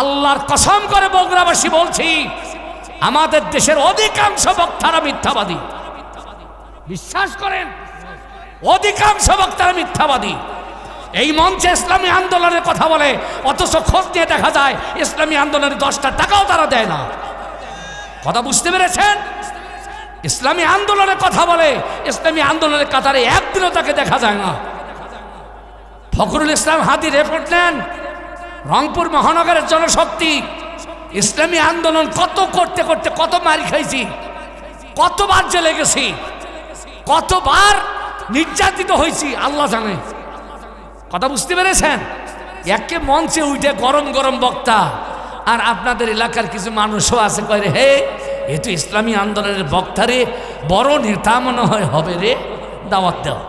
আল্লাহর কসম করে বগুড়াবাসী বলছি, আমাদের দেশের অধিকাংশ বক্তারা মিথ্যাবাদী। বিশ্বাস করেন? অধিকাংশ বক্তারা মিথ্যাবাদী। এই মঞ্চে ইসলামী আন্দোলনের কথা বলে, অথচ খোঁজ নিয়ে দেখা যায়, ইসলামী আন্দোলনের দশটা টাকাও তারা দেয় না। কথা বুঝতে পেরেছেন? ইসলামী আন্দোলনের কথা বলে, ইসলামী আন্দোলনের কাতারে একদিনও তাকে দেখা যায় না। ফখরুল ইসলাম হাতি রিপোর্ট নেন। রংপুর মহানগরের জনশক্তি ইসলামী আন্দোলন কত করতে করতে কত মারি খাইছি কতবার জেলে গেছি কতবার নির্যাতিত হয়েছি আল্লাহ জানে। কথা বুঝতে পেরেছেন? একে মঞ্চে উঠে গরম গরম বক্তা আর আপনাদের এলাকার কিছু মানুষও আছে কয় রে, হে এ তো ইসলামী আন্দোলনের বক্তারে বড় নেতা মনে হয় হবে রে দাওয়াত দেও।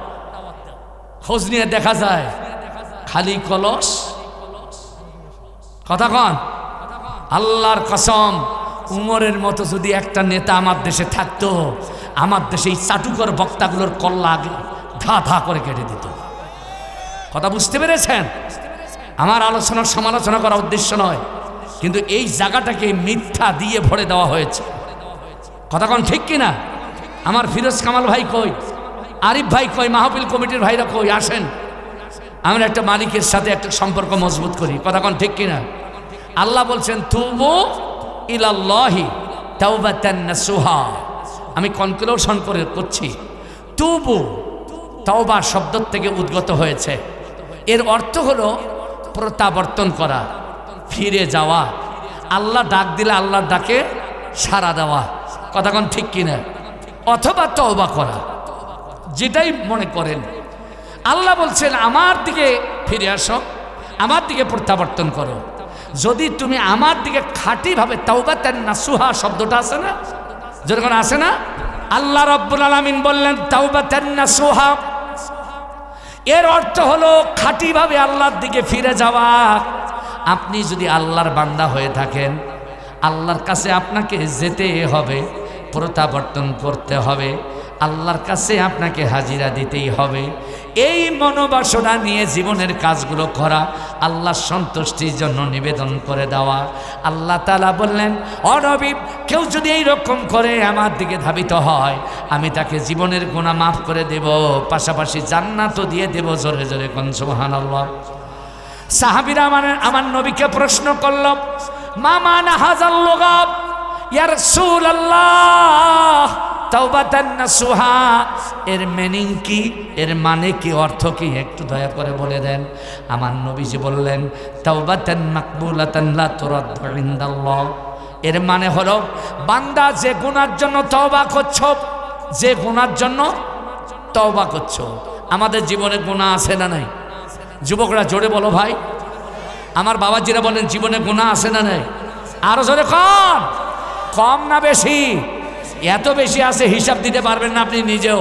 খোঁজ নিয়ে দেখা যায় খালি কলস কথা কন। আল্লাহর কসম, উমরের মতো যদি একটা নেতা আমার দেশে থাকতো, আমার দেশে এই চাটুকর বক্তাগুলোর কল্লা আগে ধা ধা করে কেটে দিত। কথা বুঝতে পেরেছেন? আমার আলোচনার সমালোচনা করার উদ্দেশ্য নয়, কিন্তু এই জায়গাটাকে মিথ্যা দিয়ে ভরে দেওয়া হয়েছে। কথা কোন ঠিক কিনা? আমার ফিরোজ কামাল ভাই কই? আরিফ ভাই কই? মাহফিল কমিটির ভাইরা কই? আসেন। আমরা একটা মালিকের সাথে একটা সম্পর্ক মজবুত করি। কথা কোন ঠিক কিনা? আল্লাহ বলছেন, তুবু ইলাল্লাহি তাওবাতান নাসুহা। আমি কনক্লুশন করে করছি। তুবু তাওবা শব্দ থেকে উদ্গত হয়েছে। এর অর্থ হলো প্রত্যাবর্তন করা, ফিরে যাওয়া, আল্লাহ ডাক দিলে আল্লাহর ডাকে সাড়া দেওয়া। কথা কোন ঠিক কিনা? অথবা তওবা করা, যেটাই মনে করেন। আল্লাহ বলছেন, আমার দিকে ফিরে আসো, আমার দিকে প্রত্যাবর্তন করো। যদি তুমি আমার দিকে খাঁটিভাবে তাওবা তেন না, সুহা শব্দটা আছে না? যেরকম আছে না? আল্লাহ রব্বুল আলমিন বললেন, তাওবা তেন না, সুহা। এর অর্থ হলো খাঁটিভাবে আল্লাহর দিকে ফিরে যাওয়া। আপনি যদি আল্লাহর বান্দা হয়ে থাকেন, আল্লাহর কাছে আপনাকে যেতে হবে, প্রত্যাবর্তন করতে হবে আল্লাহর কাছে আপনাকে হাজিরা দিতেই হবে। এই মনোবাসনা নিয়ে জীবনের কাজগুলো করা, আল্লাহর সন্তুষ্টির জন্য নিবেদন করে দেওয়া। আল্লাহ তালা বললেন অনবী কেউ যদি এই রকম করে আমার দিকে ধাবিত হয়, আমি তাকে জীবনের গোনা মাফ করে দেব। পাশাপাশি জান্নাতও দিয়ে দেব জোরে জোরে কোন সুহান আল্লাহ সাহাবিরা আমার আমার নবীকে প্রশ্ন করল মামান হাজার লোগাব ইয়ার সুল আল্লাহ নাসুহা। এর মিনিং কি? এর মানে কি? অর্থ কি? একটু দয়া করে বলে দেন। আমার নবীজি বললেন, তাওবাতান মাকবুলাতান লা তুরাদ্দু ইনদাল্লাহ। এর মানে হলো, বান্দা যে গুনার জন্য তওবা করছ যে গুনার জন্য তওবা করছ আমাদের জীবনে গুনাহ আছে না নাই? যুবকরা জোরে বলো ভাই। আমার বাবাজিরা বলেন, জীবনে গুণা আছে না নাই? আরও জোরে কম। কম না বেশি? এত বেশি আছে হিসাব দিতে পারবেন না আপনি নিজেও।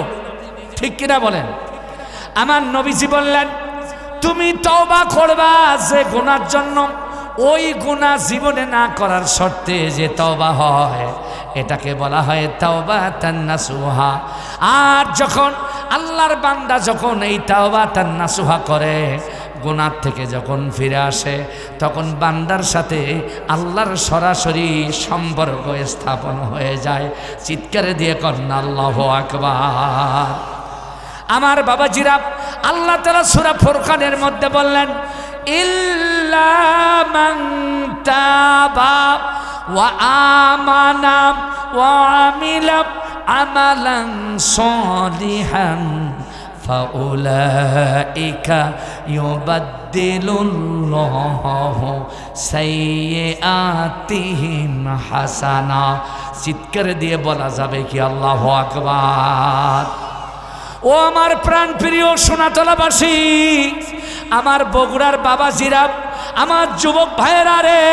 ঠিক কিনা বলেন? আমার নবীজি বললেন, তুমি তওবা করবা যে গুণার জন্য, ওই গুণা জীবনে না করার শর্তে যে তওবা হয়, এটাকে বলা হয় তাওবা তান্নাসুহা আর যখন আল্লাহর বান্দা যখন এই তাওবা তান্নাসুহা করে গুনার থেকে যখন ফিরে আসে, তখন বান্দার সাথে আল্লাহর সরাসরি সম্পর্ক স্থাপন হয়ে যায়। চিৎকারে দিয়ে কন্যা আল্লাহ আকবার। আমার বাবা জিরাব আল্লাহ তালা সুরা ফোরখানের মধ্যে বললেন ইল্লামান্তাবা ওয়া আমানা ওয়া ফাউলাইকা ইউবাদ্দিলুল্লাহু সাইয়্যাতিহিম হাসানা চিৎকার দিয়ে বলা যাবে কি আল্লাহ আকবার। ও আমার প্রাণ প্রিয় সোনাতলাবাসী, আমার বগুড়ার বাবা জিরাব আমার যুবক ভাইয়েরা রে,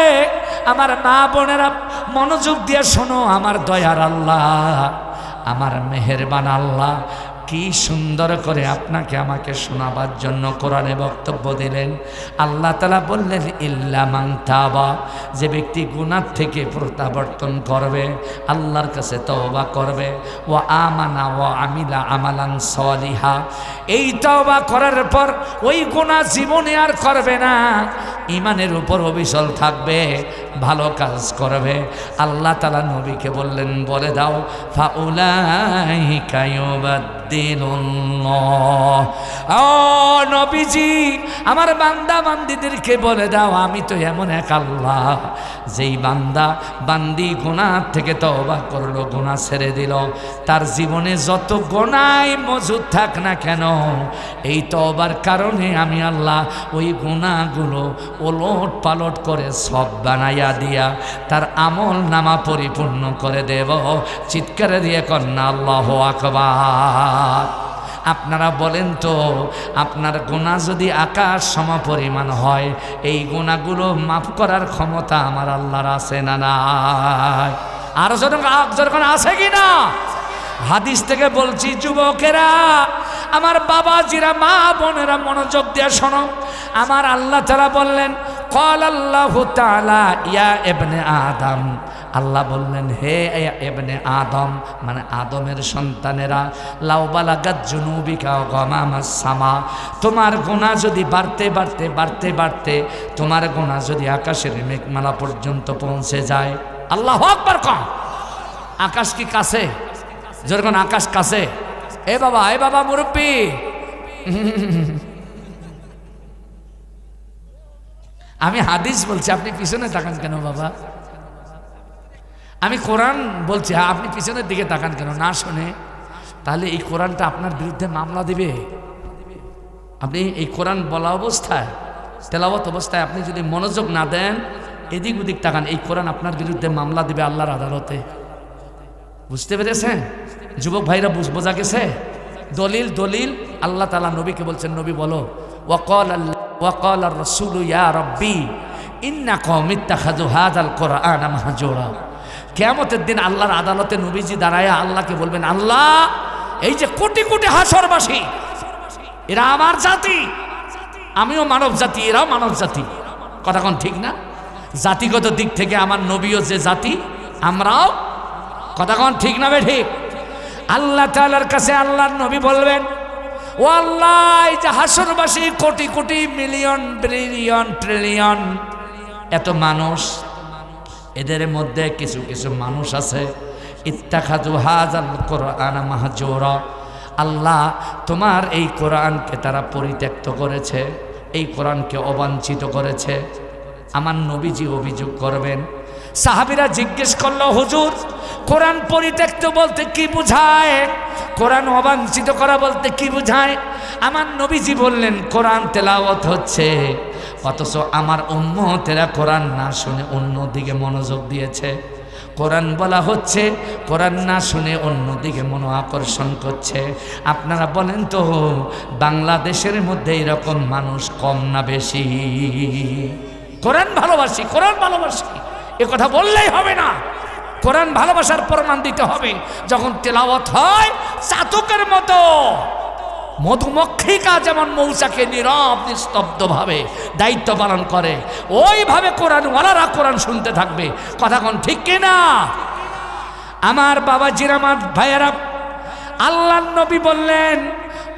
আমার মা বোনেরা, মনোযোগ দিয়ে শোনো আমার দয়ার আল্লাহ, আমার মেহেরবান আল্লাহ কি সুন্দর করে আপনাকে আমাকে শোনাবার জন্য কোরআনে বক্তব্য দিলেন। আল্লাহ তালা বললেন, ইল্লা মাংতাবা যে ব্যক্তি গুনার থেকে প্রত্যাবর্তন করবে, আল্লাহর কাছে তওবা করবে। ও আমানা ও আমিলা আমালান সলিহা। এই তওবা করার পর ওই গুণা জীবনে আর করবে না। ইমানের উপর অবিচল থাকবে, ভালো কাজ করবে। আল্লাহ তালা নবীকে বললেন, বলে দাও নবীজি, আমার বান্দা বান্দিদেরকে বলে দাও, আমি তো এমন এক আল্লাহ। যেই বান্দা বান্দি গোনার থেকে তবা করল গোনা ছেড়ে দিল, তার জীবনে যত গোনায় মজুদ থাক না কেন, এই তবার কারণে আমি আল্লাহ ওই গুণাগুলো ওলট পালট করে সব বানাইয়া দিয়া তার আমল নামা পরিপূর্ণ করে দেব। চিৎকারে দিয়ে কন্যা আল্লাহ আকবার। আপনারা বলেন তো, আপনার গোনা যদি আকাশ সম পরিমাণ হয়, এই গোনাগুলো মাফ করার ক্ষমতা আমার আল্লাহর আছে না নাই? আর যখন আছে কি না? হাদিস থেকে বলছি, যুবকেরা, আমার বাবাজিরা, মা বোনেরা মনোযোগ দিয়ে শোনো। আমার আল্লাহ তারা বললেন, কল আল্লাহ ইয়া এবনে আদম। আল্লাহ বললেন, হে এবনে আদম মানে আদমের সন্তানেরা লাউবালা গাজ্জুনুবিকা গমামা সামা, তোমার গোনা যদি বাড়তে বাড়তে বাড়তে বাড়তে, তোমার গোনা যদি আকাশের মেঘমালা পর্যন্ত পৌঁছে যায়। আল্লাহ আকবার কম আকাশ কি কাছে? যেরকম আকাশ কাছে। এ বাবা এ বাবা মুরব্বী। আমি হাদিস বলছি, আপনি পিছনে তাকান কেন বাবা? আমি কোরআন বলছি হ্যাঁ আপনি পিছনের দিকে তাকান কেন? না শুনে। তাহলে এই কোরআনটা আপনার বিরুদ্ধে মামলা দিবে। আপনি এই কোরআন বলা অবস্থায় তেলাবত অবস্থায় আপনি যদি মনোযোগ না দেন, এদিক ওদিক তাকান, এই কোরআন আপনার বিরুদ্ধে মামলা দিবে আল্লাহর আদালতে। বুঝতে পেরেছেন? যুবক ভাইরা বুঝ, বোঝা গেছে? দলিল দলিল, আল্লাহ তালা নবীকে বলছেন, নবী বলো, ওয়াকল আল্লাহ ওয়াকল আর রসুল ইয়া রব্বি ইন্না কমিত্তা খাজু হাজ আল কোরআন মাহাজোরা। কেমতের দিন আল্লাহর আদালতে নবীজি দাঁড়ায় আল্লাহকে বলবেন, আল্লাহ, এই যে কোটি কোটি হাসরবাসী, এরা আমার জাতি, আমিও মানব জাতি, এরাও মানব জাতি। কথা কোন ঠিক না? জাতিগত দিক থেকে আমার নবীও যে জাতি, আমরাও। কথা কোন ঠিক না ঠিক? আল্লাহ তালার কাছে আল্লাহর নবী বলবেন, ও আল্লাহ, এই যে হাসরবাসী, crore crore million, billion, trillion, এত মানুষ এদের মধ্যে কিছু কিছু মানুষ আছে। ইত্তাখাজু হাজাল কোরআন মাহাজোরা। আল্লাহ তোমার এই কোরআনকে তারা পরিত্যক্ত করেছে, এই কোরআনকে অবাঞ্ছিত করেছে। আমার নবীজি অভিযোগ করবেন সাহাবিরা জিজ্ঞেস করল, হুজুর, কোরআন পরিত্যক্ত বলতে কি বুঝায়? কোরআন অবাঞ্ছিত করা বলতে কি বুঝায়? আমার নবীজি বললেন, কোরআন তেলাওয়াত হচ্ছে, অথচ আমার উম্মতেরা কোরআন না শুনে অন্যদিকে মনোযোগ দিয়েছে। কোরআন বলা হচ্ছে, কোরআন না শুনে অন্যদিকে মনো আকর্ষণ করছে। আপনারা বলেন তো, বাংলাদেশের মধ্যে এরকম মানুষ কম না বেশি? কোরআন ভালোবাসি কোরআন ভালোবাসি। এ কথা বললেই হবে না। কোরআন ভালোবাসার প্রমাণ দিতে হবে। যখন তেলাওয়াত হয়, চাতকের মতো মধুমক্ষিকা যেমন মৌচাকে নীরব, নিস্তব্ধভাবে দায়িত্ব পালন করে, ওইভাবে কোরআন ওয়ালারা কোরআন শুনতে থাকবে। কথা কোন ঠিক কিনা? আমার বাবা জিরামাত ভাইয়েরা, আল্লাহ নবী বললেন,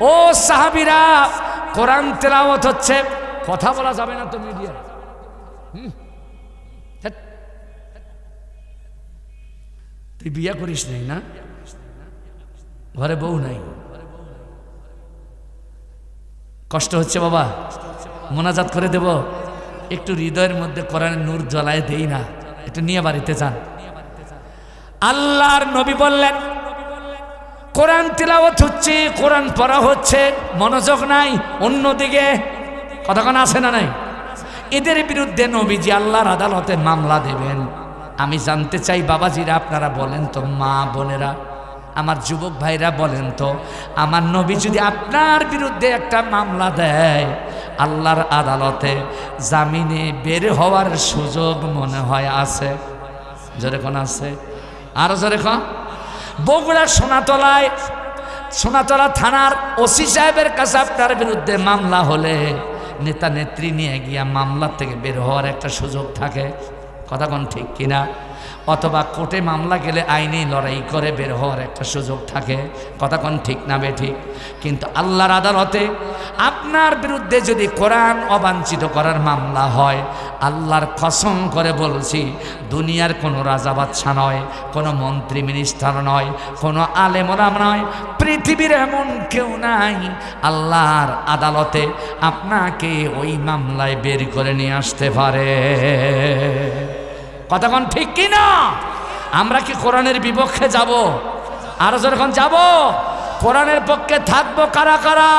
ও সাহাবিরা, কোরআন তেলাওয়াত হচ্ছে। কথা বলা যাবে না তো মিডিয়া তুই বিয়া করিস নাই না? ঘরে বউ নাই। কষ্ট হচ্ছে বাবা। মোনাজাত করে দেব। একটু হৃদয়ের মধ্যে কোরআনের নূর জ্বলায় দেই না। একটু নিয়ে বাড়িতে যান। আল্লাহর নবী বললেন, কোরআন তিলাওয়াত হচ্ছে, কোরআন পড়া হচ্ছে, মনোযোগ নাই, অন্যদিকে কতক্ষণ আছে না নাই? এদের বিরুদ্ধে নবীজি আল্লাহর আদালতে মামলা দেবেন। আমি জানতে চাই, বাবাজিরা, আপনারা বলেন তো, মা বোনেরা, আমার যুবক ভাইরা বলেন তো, আমার নবী যদি আপনার বিরুদ্ধে একটা মামলা দেয়, আল্লাহর আদালতে জামিনে বের হওয়ার সুযোগ মনে হয় আছে? যেরকম আছে? আরও যেরকম বগুড়ার সোনাতলায়, সোনাতলা থানার ওসি সাহেবের কাছে আপনার বিরুদ্ধে মামলা হলে নেতা নেত্রী নিয়ে গিয়া মামলা থেকে বের হওয়ার একটা সুযোগ থাকে। কথা কোন ঠিক কিনা? অথবা কোর্টে মামলা গেলে আইনি লড়াই করে বের হওয়ার একটা সুযোগ থাকে? কথা কোন ঠিক না ঠিক কিন্তু আল্লাহর আদালতে আপনার বিরুদ্ধে যদি কোরআন অবাঞ্ছিত করার মামলা হয়, আল্লাহর কসম করে বলছি, দুনিয়ার কোনো রাজা বাচ্চা নয়, কোনো মন্ত্রী মিনিস্টার নয়, কোনো আলেমরাম নয়, পৃথিবীর এমন কেউ নাই। আল্লাহর আদালতে আপনাকে ওই মামলায় বের করে নিয়ে আসতে পারে। কতক্ষণ ঠিক কি না আমরা কি কোরআনের বিপক্ষে যাব? আরও যখন যাব? কোরআনের পক্ষে থাকব কারা কারা?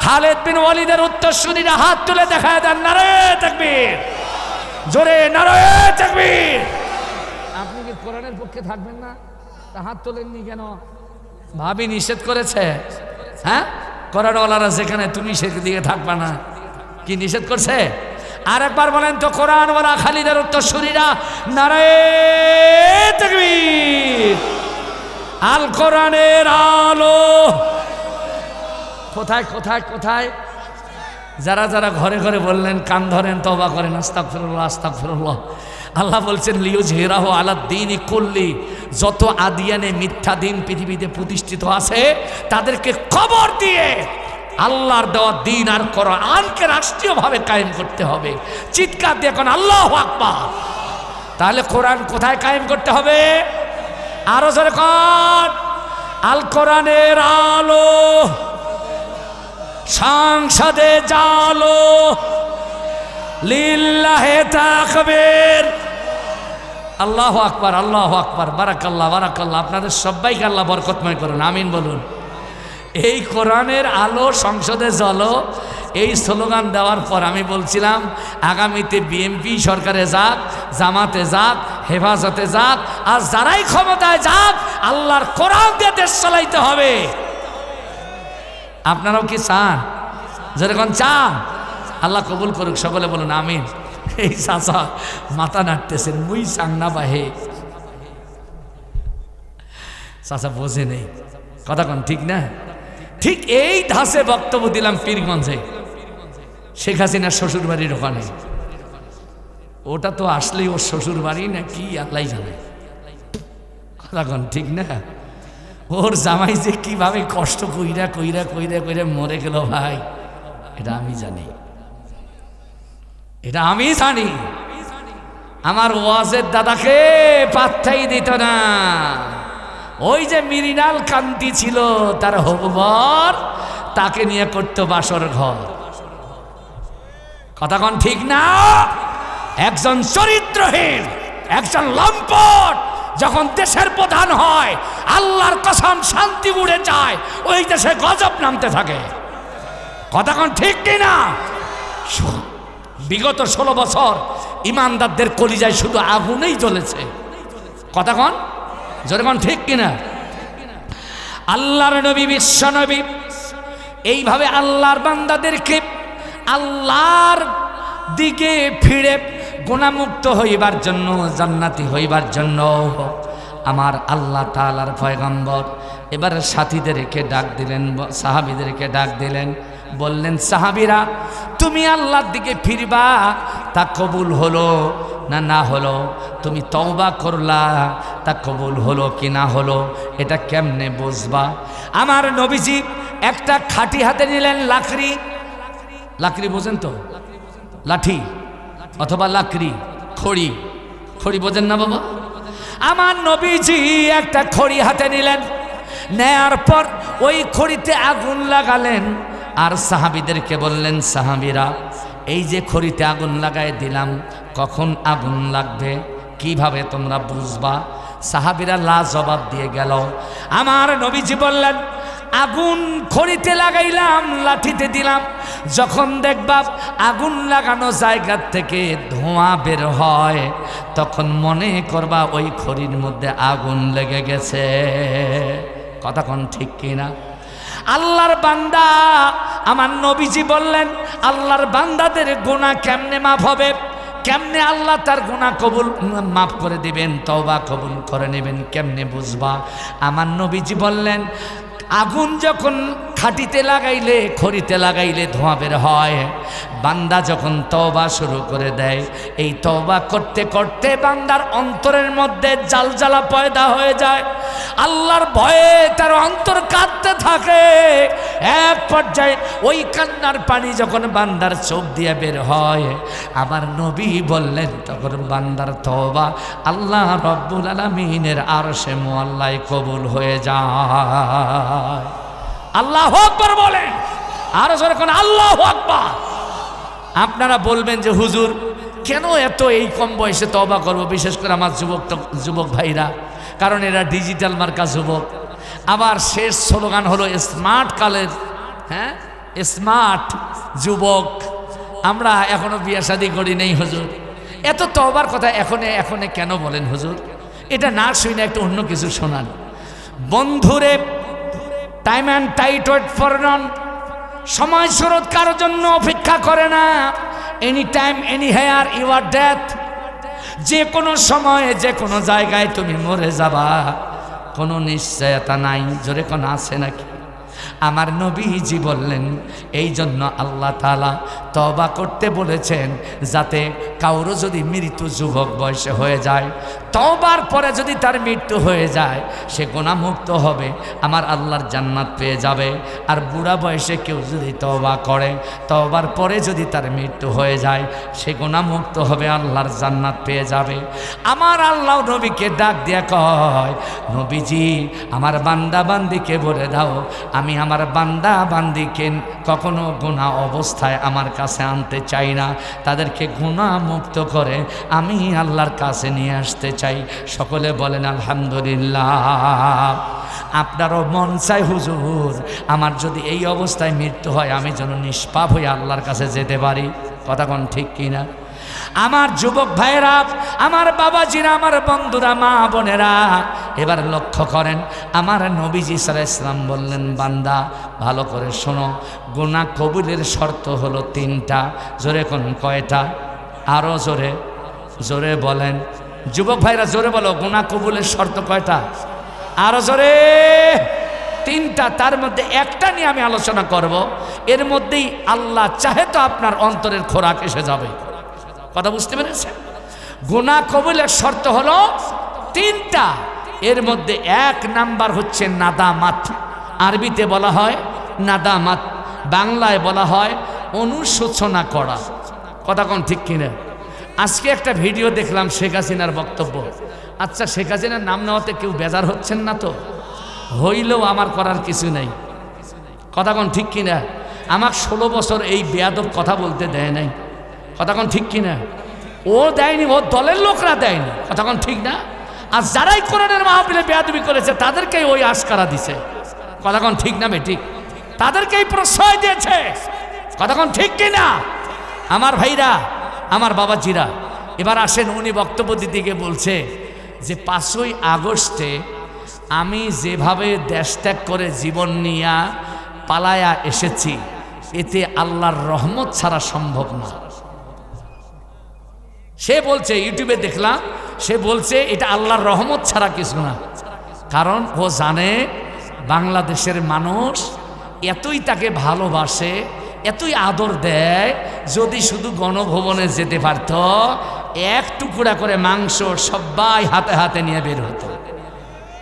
খালেদ বিন ওয়ালিদের উত্তরসূরিরা হাত তুলে দেখায় দেন, নারে তাকবীর। জোরে নারে তাকবীর। আপনি কি কোরআনের পক্ষে থাকবেন না? তা হাত তোলেননি কেন? ভাবি নিষেধ করেছে। হ্যাঁ? কোরআনওয়ালারা যেখানে, তুমি সেদিকে থাকবা না। কি নিষেধ করছে? আর একবার বলেন তো কোরআনওয়ালা খালিদের উত্তরসূরিরা নারে তাকবীর। আল কোরআনের আলো। কোথায় কোথায় কোথায়? যারা যারা ঘরে ঘরে বললেন, কান ধরেন তবা করেন আস্তাক ফিরুল্লাহ আস্তাক ফিরুল্লাহ আল্লাহ বলছেন লিউজ হেরাহ আলাদ দিন করলি যত আদিয়ানে মিথ্যা দিন পৃথিবীতে প্রতিষ্ঠিত আছে, তাদেরকে খবর দিয়ে আল্লাহর দেওয়া দিন আর কোরআনকে রাষ্ট্রীয়ভাবে কায়েম করতে হবে। চিৎকার দিয়ে এখন আল্লাহ আকবার। তাহলে কোরআন কোথায় কায়েম করতে হবে? আরও জোরে কর আল কোরআনের আলো সংসদে জালো। লিল্লাহে তাকবীর। আল্লাহ আকবার আল্লাহ আকবার। বারাকাল্লাহ বারাকাল্লাহ। আপনাদের সবাইকে আল্লাহ বরকতময় করুন। আমিন বলুন। এই কোরআনের আলো সংসদে জ্বলো। এই স্লোগান দেওয়ার পর আমি বলছিলাম, আগামীতে বিএমপি সরকারে যাক, জামাতে যাক, হেফাজতে যাক, আর যারাই ক্ষমতায় যাক, আল্লাহর কোরআন দিয়ে দেশ চালাইতে হবে। আপনারাও কি চান? যেরকম চান, আল্লাহ কবুল করুক, সকলে বলুন, আমিন। এই চাচা মাথা নাড়তেছেন, মুই চাং না বাহে। চাচা বোঝে নেই। কথা কন, ঠিক না? ঠিক এই ধাসে বক্তব্য দিলাম পীরগঞ্জে। শেখ হাসিনার শ্বশুর বাড়ির ওখানে। ওটা তো আসলেই ওর শ্বশুর বাড়ি না কি আল্লাহ জানে। কথা ঠিক না? ওর জামাই যে কীভাবে কষ্ট কইরা কইরা কইরা কইরা মরে গেল ভাই, এটা আমি জানি। এটা আমি জানি। আমার ওয়াজের দাদাকে পাত্তাই দিত না। ওই যে মিরিনাল কান্তি ছিল, তার হবর তাকে নিয়ে করতো বাসর ঘর। কথা কন ঠিক না? একজন চরিত্রহীন, একজন লম্পট, যখন দেশের প্রধান হয়, আল্লাহর কসম শান্তি উড়ে যায়, ওই দেশে গজব নামতে থাকে। কথা কন ঠিক কিনা বিগত ষোলো বছর ইমানদারদের কলিজায় শুধু আগুনেই জ্বলেছে। কথা কন জোরে কন ঠিক কিনা? আল্লাহর নবী, বিশ্ব নবী, এইভাবে আল্লাহর বান্দাদেরকে আল্লাহর দিকে ফিরে গুণামুক্ত হইবার জন্য, জান্নাতি হইবার জন্য আমার আল্লাহ তালার পয়গম্বর এবার সাথীদেরকে ডাক দিলেন, সাহাবিদেরকে ডাক দিলেন, বললেন, সাহাবিরা, তুমি আল্লাহর দিকে ফিরবা, তা কবুল হলো। না না হলো। তুমি তওবা করলা, তা কবুল হলো কি না হলো, এটা কেমনে বুঝবা? আমার নবীজি একটা খাটি হাতে নিলেন লাকড়ি। লাকড়ি বোঝেন তো? লাঠি অথবা লাকড়ি, খড়ি। খড়ি বোঝেন না বাবা? আমার নবীজি একটা খড়ি হাতে নিলেন, নেয়ার পর ওই খড়িতে আগুন লাগালেন। আর সাহাবিদেরকে বললেন, সাহাবিরা, এই যে খড়িতে আগুন লাগাই দিলাম কখন আগুন লাগবে? কীভাবে তোমরা বুঝবা? সাহাবিরা লা জবাব দিয়ে গেল, আমার নবীজি বললেন, আগুন খড়িতে লাগাইলাম, লাঠিতে দিলাম। যখন দেখবা আগুন লাগানো জায়গার থেকে ধোঁয়া বের হয়, তখন মনে করবা ওই খড়ির মধ্যে আগুন লেগে গেছে। কতক্ষণ ঠিক কিনা আল্লাহর বান্দা, আমার নবীজি বললেন, আল্লাহর বান্দাদের গোনা কেমনে মাফ হবে? কেমনে আল্লাহ তার গুণা কবুল, মাফ করে দিবেন তবা কবুল করে নেবেন, কেমনে বুঝবা? আমার নবীজি বললেন আগুন যখন খাটিতে লাগাইলে, খড়িতে লাগাইলে ধোঁয়া বের হয়। বান্দা যখন তবা শুরু করে দেয়, এই তবা করতে করতে বান্দার অন্তরের মধ্যে জালজালা পয়দা হয়ে যায়। আল্লাহর ভয়ে তার অন্তর কাঁদতে থাকে। এক পর্যায়ে ওই কান্নার পানি যখন বান্দার চোখ দিয়ে বের হয়, আমার নবী বললেন, তখন বান্দার তবা আল্লাহ রব্বুল আলমিনের আর সে মোয়াল্লায় কবুল হয়ে যায়। আল্লাহ আকবর বলেন। আরও যখন আল্লাহ আকবর। আপনারা বলবেন যে, হুজুর, কেন এত এই কম বয়সে তবা করব? বিশেষ করে আমার যুবক যুবক ভাইরা। কারণ এরা ডিজিটাল মার্কা যুবক। আবার শেষ স্লোগান হলো, স্মার্ট কালের হ্যাঁ? স্মার্ট যুবক। আমরা এখনও বিয়া শাদি করি নেই, হুজুর। এত তবার কথা এখনে এখনে কেন বলেন, হুজুর? এটা না শুনে একটু অন্য কিছু শোনান। বন্ধুরে time and tide wait for none সময় স্রোত কারোর জন্য অপেক্ষা করে না। Any time anywhere your death যে কোনো সময়ে, যে কোনো জায়গায় তুমি মরে যাবা। কোনো নিশ্চয়তা নাই। জোরে কোনো আছে নাকি? আমার নবীজি বললেন, এই জন্য আল্লাহ তালা তবা করতে বলেছেন, যাতে কারও যদি মৃত্যু যুবক বয়সে হয়ে যায় তবার পরে যদি তার মৃত্যু হয়ে যায়, সে গোনামুক্ত হবে, আমার আল্লাহর জান্নাত পেয়ে যাবে। আর বুড়া বয়সে কেউ যদি তবা করে তবার পরে যদি তার মৃত্যু হয়ে যায়, সে গোনামুক্ত হবে, আল্লাহর জান্নাত পেয়ে যাবে। আমার আল্লাহ নবীকে ডাক দিয়া কয়, নবীজি, আমার বান্দা বান্দিকে বলে দাও, আমি আমার বান্দা বান্দিকে কখনো গুণা অবস্থায় আমার কাছে আনতে চাই না। তাদেরকে গুণা মুক্ত করে আমি আল্লাহর কাছে নিয়ে আসতে চাই। সকলে বলেন, আলহামদুলিল্লাহ। আপনারও মন চাই হুজুর, আমার যদি এই অবস্থায় মৃত্যু হয়, আমি যেন নিষ্পাপ হয়ে আল্লাহর কাছে যেতে পারি। কথা কোন ঠিক কিনা আমার যুবক ভাইয়েরা, আমার বাবাজিরা, আমার বন্ধুরা, মা বোনেরা, এবার লক্ষ্য করেন, আমার নবীজি সাল ইসলাম বললেন, বান্দা, ভালো করে শোনো গুণা কবুলের শর্ত হলো তিনটা, জোরে কোন কয়টা? আরও জোরে জোরে বলেন যুবক ভাইরা, জোরে বলো গুণা কবুলের শর্ত কয়টা? আরও জোরে। তিনটা, তার মধ্যে একটা নিয়ে আমি আলোচনা করব। এর মধ্যেই আল্লাহ চাহে তো আপনার অন্তরের খোরাক এসে যাবে। কথা বুঝতে পেরেছেন? গুণা কবুলের শর্ত হলো তিনটা। এর মধ্যে এক নাম্বার হচ্ছে নাদামাত। আরবিতে বলা হয় নাদামাত। বাংলায় বলা হয় অনুশোচনা করা। কথা কোন ঠিক কিনা? আজকে একটা ভিডিও দেখলাম শেখ হাসিনার বক্তব্য। আচ্ছা শেখ হাসিনার নাম নেওয়াতে কেউ বেজার হচ্ছেন না তো? হইলেও আমার করার কিছু নাই। কথা কোন ঠিক কিনা? আমার ষোলো বছর এই বেয়াদব কথা বলতে দেয় নাই। কথা কোন ঠিক কিনা? ও দেয়নি, ও দলের লোকরা দেয়নি। কথা কোন ঠিক না? আর যারাই কোরআনের মাহফিলে বেয়াদবি করেছে, তাদেরকেই ওই আশকারা দিছে। কথা কোন ঠিক না ঠিক তাদেরকেই প্রশ্রয় দিয়েছে। কথা কোন ঠিক কিনা? আমার ভাইরা আমার বাবাজিরা এবার আসেন উনি বক্তব্য গিয়ে বলছে যে, পাঁচই আগস্টে আমি যেভাবে দেশ ত্যাগ করে জীবন নিয়া পালায়া এসেছি, এতে আল্লাহর রহমত ছাড়া সম্ভব না। সে বলছে, ইউটিউবে দেখলাম, সে বলছে, এটা আল্লাহর রহমত ছাড়া কিছু না। কারণ ও জানে, বাংলাদেশের মানুষ এতই তাকে ভালোবাসে এতই আদর দেয়, যদি শুধু গণভবনে যেতে পারত, এক টুকরা করে মাংস সবাই হাতে হাতে নিয়ে বের হতো।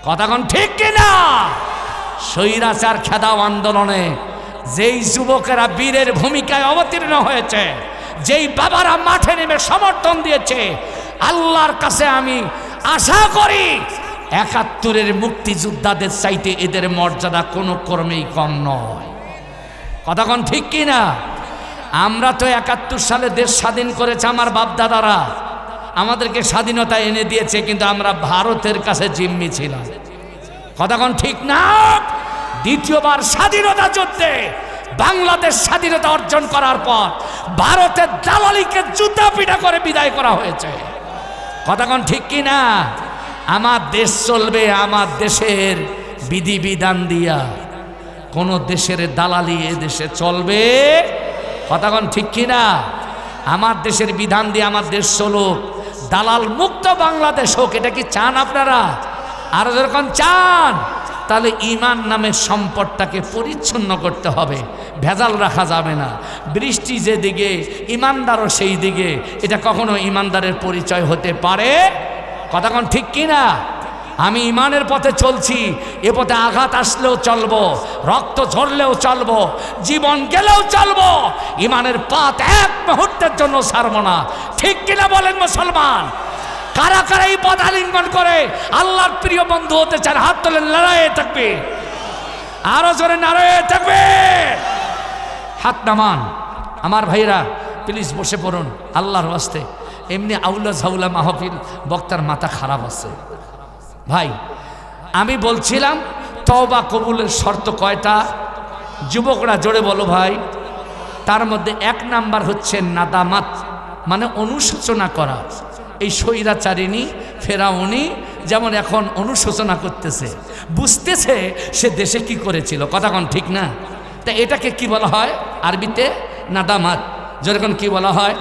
কথাক্ষণ ঠিক কিনা স্বৈরাচার খেদাও আন্দোলনে, যেই যুবকেরা বীরের ভূমিকায় অবতীর্ণ হয়েছে, যেই বাবারা মাঠে নেমে সমর্থন দিয়েছে, আল্লাহর কাছে আমি আশা করি একাত্তরের মুক্তিযোদ্ধাদের চাইতে এদের মর্যাদা কোনো কর্মেই কম নয়। কথাক্ষণ ঠিক কি না আমরা তো একাত্তর সালে দেশ স্বাধীন করেছে আমার বাপদাদারা। আমাদেরকে স্বাধীনতা এনে দিয়েছে, কিন্তু আমরা ভারতের কাছে জিম্মি ছিলাম। কথাক্ষণ ঠিক না? দ্বিতীয়বার স্বাধীনতা যুদ্ধে বাংলাদেশ স্বাধীনতা অর্জন করার পর ভারতের দালালিকে জুতা পিটা করে বিদায় করা হয়েছে। কথাক্ষণ ঠিক কি না আমার দেশ চলবে, আমার দেশের বিধিবিধান দিয়া। কোন দেশের দালালি এ দেশে চলবে? কথাক্ষণ ঠিক কি না আমার দেশের বিধান দিয়ে আমার দেশ চলুক। দালাল মুক্ত বাংলাদেশ হোক, এটা কি চান আপনারা? আর যখন চান, তাহলে ইমান নামের সম্পদটাকে পরিচ্ছন্ন করতে হবে। ভেজাল রাখা যাবে না। বৃষ্টি যেদিকে ইমানদারও সেই দিকে এটা কখনো ইমানদারের পরিচয় হতে পারে? কথাক্ষণ ঠিক কি না আমি ইমানের পথে চলছি, এ পথে আঘাত আসলেও চলবো, রক্ত ঝরলেও চলবো, জীবন গেলেও চলবো, ইমানের পথ এক মুহূর্তের জন্য ছাড়বো না। ঠিক কিনা বলেন মুসলমান? কারা কারা এই পথ আলিঙ্গন করে? আল্লাহর প্রিয় বন্ধু হতে চান, হাত তোলেন লড়াইয়ে থাকবে। আরও জোরে নারায়ে থাকবে। হাত নামান। আমার ভাইরা প্লিজ বসে পড়ুন আল্লাহর ওয়াস্তে। এমনি আউলা ঝাউলা মাহফিল, বক্তার মাথা খারাপ আছে। ভাই, আমি বলছিলাম তওবা কবুলের শর্ত কয়টা? যুবকরা জোরে বলো ভাই। তার মধ্যে এক নাম্বার হচ্ছে নাদামাত মানে অনুশোচনা করা। এই স্বৈরাচারিণী, ফেরাউনি যেমন এখন অনুশোচনা করতেছে, বুঝতেছে সে দেশে কি করেছিল। কথা কথাক্ষণ ঠিক না? তা এটাকে কি বলা হয় আরবিতে? নাদামাত। যেরকম কি বলা হয়?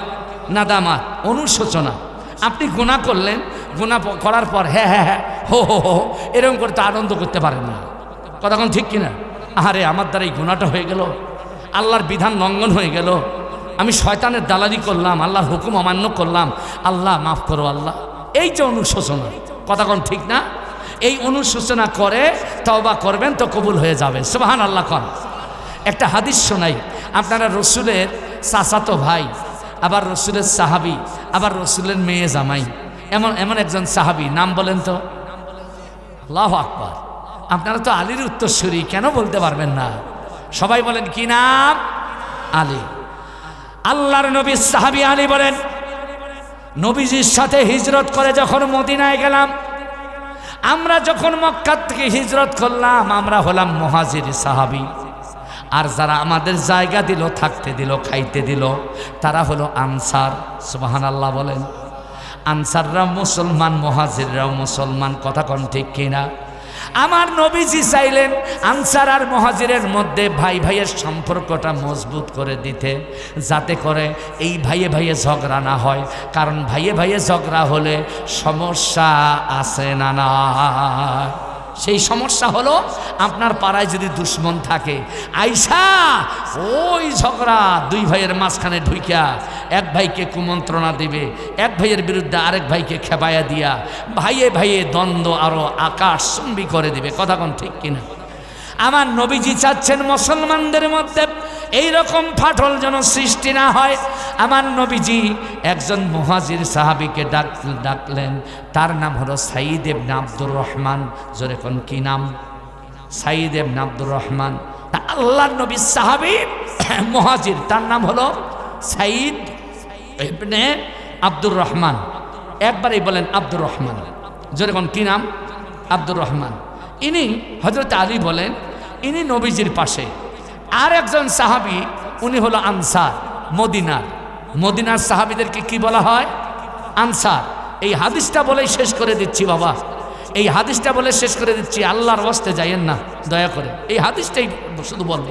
নাদামাত, অনুশোচনা। আপনি গুণা করলেন গুণা করার পর হ্যাঁ হ্যাঁ হ্যাঁ হো হো হো এরকম করতে আনন্দ করতে পারেন না। কথাক্ষণ ঠিক কিনা? আহারে, আমার দ্বারা এই গুণাটা হয়ে গেল। আল্লাহর বিধান লঙ্ঘন হয়ে গেল। আমি শয়তানের দালালি করলাম, আল্লাহর হুকুম অমান্য করলাম। আল্লাহ, মাফ করো আল্লাহ। এই যে অনুশোচনা কথাক্ষণ ঠিক না? এই অনুশোচনা করে, তওবা করবেন তো কবুল হয়ে যাবে। সুবাহান আল্লাহ কন। একটা হাদিস শোনাই। আপনারা রসুলের চাচাতো ভাই, আবার রসুলের সাহাবি, আবার রসুলের মেয়ে জামাই। এমন এমন একজন সাহাবি, নাম বলেন তো? আল্লাহ আকবর। আপনারা তো আলীর উত্তরসূরি, কেন বলতে পারবেন না? সবাই বলেন, কি নাম? আলী। আল্লাহর নবী সাহাবি আলী বলেন, নবীজির সাথে হিজরত করে যখন মদিনায় গেলাম, আমরা যখন মক্কার থেকে হিজরত করলাম, আমরা হলাম মহাজির সাহাবি। আর যারা আমাদের জায়গা দিল, থাকতে দিল, খাইতে দিল, তারা হলো আনসার সুবাহান আল্লাহ বলেন। আনসাররা মুসলমান, মহাজিররাও মুসলমান, কথা কন ঠিক কিনা? আমার নবীজি চাইলেন আনসার আর মহাজিরের মধ্যে ভাই ভাইয়ের সম্পর্কটা মজবুত করে দিতে, যাতে করে এই ভাইয়ে ভাইয়ে ঝগড়া না হয়। কারণ ভাইয়ে ভাইয়ে ঝগড়া হলে সমস্যা আসে না না? সেই সমস্যা হলো আপনার পাড়ায় যদি দুশ্মন থাকে। আইসা, ওই ঝগড়া দুই ভাইয়ের মাঝখানে ঢুইকা, এক ভাইকে কুমন্ত্রণা দেবে, এক ভাইয়ের বিরুদ্ধে আরেক ভাইকে খেপাইয়া দিয়া, ভাইয়ে ভাইয়ে দ্বন্দ্ব আরও আকাশ করে দেবে। কথা কোন ঠিক কিনা? আমার নবীজি চাচ্ছেন মুসলমানদের মধ্যে এই রকম ফাটল যেন সৃষ্টি না হয়। আমার নবীজি একজন মুহাজির সাহাবিকে ডাক, ডাকলেন, তার নাম হলো সাইদ এবনে আব্দুর রহমান। জোরে কোন কি নাম? সাইদ এবনে আব্দুর রহমান। তা আল্লাহ নবী সাহাবি মুহাজির, তার নাম হলো সাইদ এবনে আব্দুর রহমান। একবারই বলেন আব্দুর রহমান। জোরে কোন কি নাম? আব্দুর রহমান। ইনি হজরত আলী বলেন, ইনি নবীজির পাশে। আর একজন সাহাবি, উনি হলো আনসার, মদিনার। মদিনার সাহাবিদেরকে কি বলা হয়? আনসার। এই হাদিসটা বলেই শেষ করে দিচ্ছি বাবা। এই হাদিসটা বলে শেষ করে দিচ্ছি, আল্লাহর বস্তে যাইয়েন না, দয়া করে। এই হাদিসটাই শুধু বলব।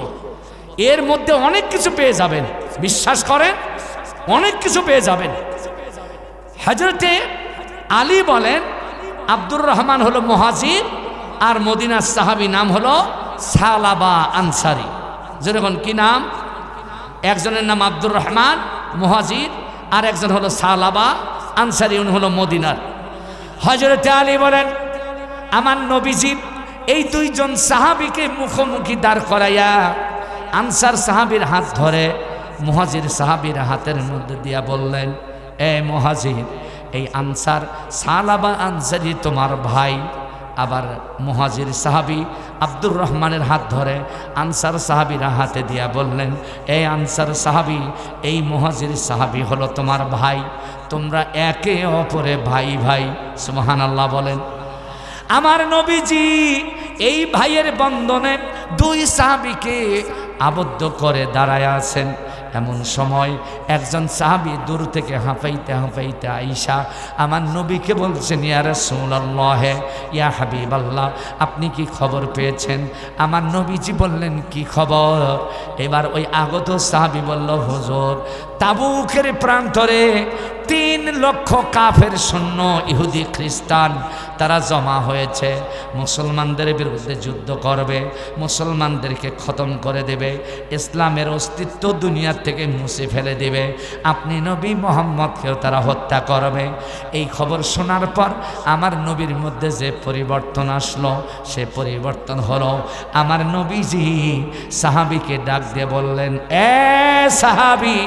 এর মধ্যে অনেক কিছু পেয়ে যাবেন, বিশ্বাস করেন, অনেক কিছু পেয়ে যাবেন। হজরতে আলী বলেন, আব্দুর রহমান হলো মহাজির, আর মদিনার সাহাবি নাম হলো সালাবা আনসারি। যেরকম কি নাম? একজনের নাম আব্দুর রহমান মহাজির আর একজন হলো সালাবা, আনসারি উনি হলো মদিনার। হজরতে আলী বলেন, আমার নবীজি এই দুইজন সাহাবিকে মুখোমুখি দাঁড় করাইয়া আনসার সাহাবির হাত ধরে মহাজির সাহাবির হাতের মধ্যে দিয়া বললেন, এ মহাজির, এই আনসার সালাবা, আনসারি তোমার ভাই, আবার মহাজির সাহাবি আব্দুর রহমানের হাত ধরে আনসার সাহাবিরা হাতে দিয়া বললেন এই আনসার সাহাবি, এই মহাজির সাহাবি হলো তোমার ভাই। তোমরা একে অপরে ভাই ভাই। সুমহান আল্লাহ বলেন। আমার নবীজি এই ভাইয়ের বন্ধনে দুই সাহাবিকে আবদ্ধ করে দাঁড়ায় আছেন। এমন সময় একজন সাহাবি দূর থেকে হাঁপাইতে হাঁপাইতে আইসা, আমার নবীকে বলছেন, ইয়া রাসূলুল্লাহ, ইয়া হাবিব আল্লাহ আপনি কি খবর পেয়েছেন? আমার নবীজি বললেন, কি খবর? এবার ওই আগত সাহাবি বলল, হুজুর তাবুকের প্রান্তরে তিন লক্ষ কাফের শূন্য ইহুদি খ্রিস্টান তারা জমা হয়েছে। মুসলমানদের বিরুদ্ধে যুদ্ধ করবে, মুসলমানদেরকে খতম করে দেবে, ইসলামের অস্তিত্ব দুনিয়ার থেকে মুছে ফেলে দেবে। আপনি নবী মোহাম্মদকেও তারা হত্যা করবে। এই খবর শোনার পর আমার নবীর মধ্যে যে পরিবর্তন আসলো, সে পরিবর্তন হলো আমার নবীজি সাহাবিকে ডাক দিয়ে বললেন, এ সাহাবি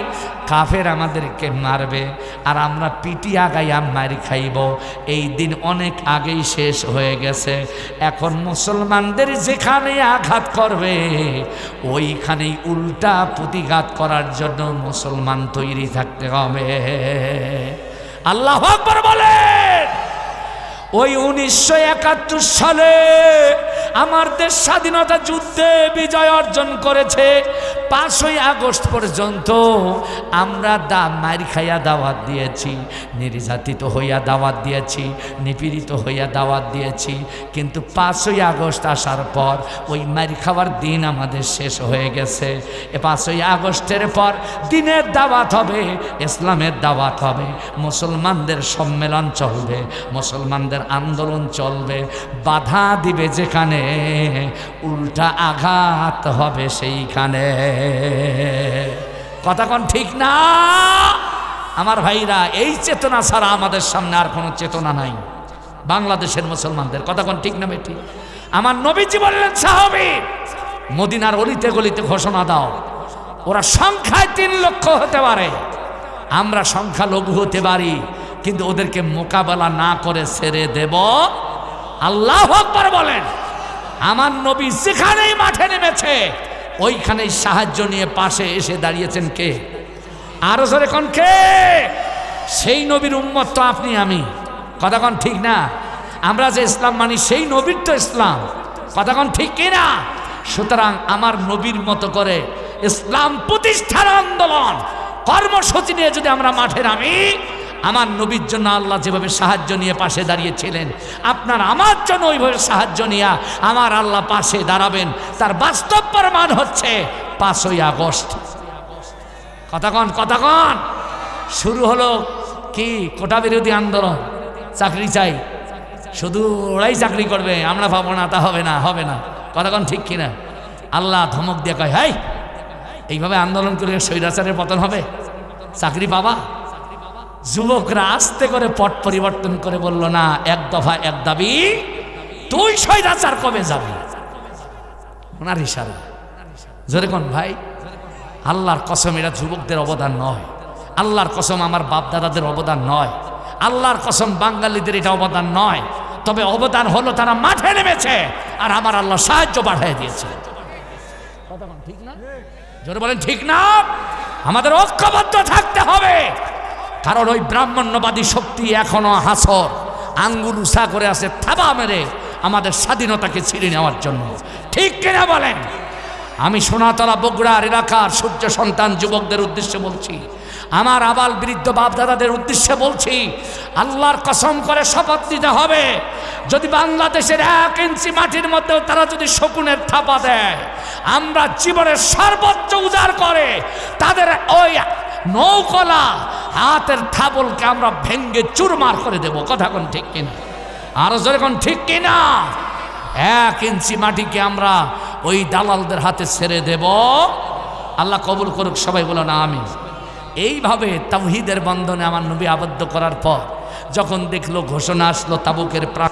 কাফের আমাদেরকে মারবে, আর আমরা পিটি আগাইয়া মারি খাইব। এই দিন অনেক আগেই শেষ হয়ে গেছে। এখন মুসলমানদের যেখানে আঘাত করবে, ওইখানেই উল্টা প্রতিঘাত করার জন্য মুসলমান তৈরি থাকতে হবে। আল্লাহ বলেন! ওই উনিশশো একাত্তর সালে আমার দেশ স্বাধীনতা যুদ্ধে বিজয় অর্জন করেছে। পাঁচই আগস্ট পর্যন্ত আমরা দা মার খাইয়া দাওয়াত দিয়েছি, নির্যাতিত হইয়া দাওয়াত দিয়েছি, নিপীড়িত হইয়া দাওয়াত দিয়েছি। কিন্তু পাঁচই আগস্ট আসার পর ওই মার খাওয়ার দিন আমাদের শেষ হয়ে গেছে। এ পাঁচই আগস্টের পর দিনের দাওয়াত হবে, ইসলামের দাওয়াত হবে, মুসলমানদের সম্মেলন চলবে, মুসলমানদের আন্দোলন চলবে, বাধা দিবে যেখানে, উল্টা আঘাত হবে সেইখানে। কথা কোন ঠিক না? আমার ভাইরা, এই চেতনা ছাড়া আমাদের সামনে আর কোনো চেতনা নাই। বাংলাদেশের মুসলমানদের, কথা কোন ঠিক না বেটি? আমার নবীজি বললেন, সাহাবি, মদিনার অলিতে গলিতে ঘোষণা দাও। ওরা সংখ্যায় তিন লক্ষ হতে পারে। আমরা সংখ্যা লঘু হতে পারি। কিন্তু ওদেরকে মোকাবেলা না করে ছেড়ে দেব। আল্লাহ আকবার বলেন, আমার নবী যেখানেই মাঠে নেমেছে, ওইখানেই সাহায্য নিয়ে পাশে এসে দাঁড়িয়েছেন কে? আরও জোরে কোন কে? সেই নবীর উম্মত তো আপনি, আমি। কথাক্ষণ ঠিক না? আমরা যে ইসলাম মানি, সেই নবীর তো ইসলাম। কথাক্ষণ ঠিক কিনা সুতরাং আমার নবীর মতো করে ইসলাম প্রতিষ্ঠার আন্দোলন, কর্মসূচি নিয়ে যদি আমরা মাঠে নামি আমার নবীর জন্য আল্লাহ যেভাবে সাহায্য নিয়ে পাশে দাঁড়িয়েছিলেন, আপনার আমার জন্য ওইভাবে সাহায্য নিয়ে আমার আল্লাহ পাশে দাঁড়াবেন। তার বাস্তব প্রমাণ হচ্ছে পাঁচই আগস্ট। কথাক্ষণ কথাক্ষণ শুরু হলো কি? কোটা বিরোধী আন্দোলন। চাকরি চাই। শুধু ওরাই চাকরি করবে, আমরা পাবো না, তা হবে না হবে না। কথাক্ষণ ঠিক কিনা? আল্লাহ ধমক দিয়ে কয়, হাই, এইভাবে আন্দোলন করে স্বৈরাচারের পতন হবে? চাকরি পাবা? যুবকরা আস্তে করে পট পরিবর্তন করে বলল, না, এক দফা, এক দাবি, তুই স্বৈরাচার কবে যাবি? ওনার ইশারা। জোরে কোন ভাই? আল্লাহর কসম এটা যুবকদের অবদান নয়। আল্লাহর কসম, আমার বাপ দাদাদের অবদান নয়। আল্লাহর কসম, বাঙালিদের এটা অবদান নয়। তবে অবদান হলো তারা মাঠে নেমেছে আর আমার আল্লাহ সাহায্য পাঠিয়ে দিয়েছে। ঠিক না? জোরে বলেন, ঠিক না? আমাদের ঐক্যবদ্ধ থাকতে হবে। কারণ ওই ব্রাহ্মণ্যবাদী শক্তি এখনও হাসর। আঙ্গুল উষা করে আছে, থাবা মেরে আমাদের স্বাধীনতাকে ছিঁড়ে নেওয়ার জন্য। ঠিক কিনা বলেন? আমি সোনাতলা বগুড়ার এলাকার সূর্য সন্তান যুবকদের উদ্দেশ্যে বলছি। আমার আবাল বৃদ্ধ বাপদাদাদের উদ্দেশ্যে বলছি, আল্লাহর কসম করে শপথ নিতে হবে। যদি বাংলাদেশের এক ইঞ্চি মাটির মধ্যেও তারা যদি শকুনের থাপা দেয়, আমরা জীবনের সর্বোচ্চ উজাড় করে তাদের ওই নৌকলা হাতের থাবলকে আমরা ভেঙ্গে চুরমার করে দেব। কথা কোন ঠিক কিনা? আরও জোরে কোন ঠিক কিনা? এক ইঞ্চি মাটিকে আমরা ওই দালালদের হাতে ছেড়ে দেব। আল্লাহ কবুল করুক, সবাই বলো না আমি এইভাবে তাহিদের বন্ধনে আমার নবী আবদ্ধ করার পর যখন দেখল, ঘোষণা আসলো, তাবুকের প্রা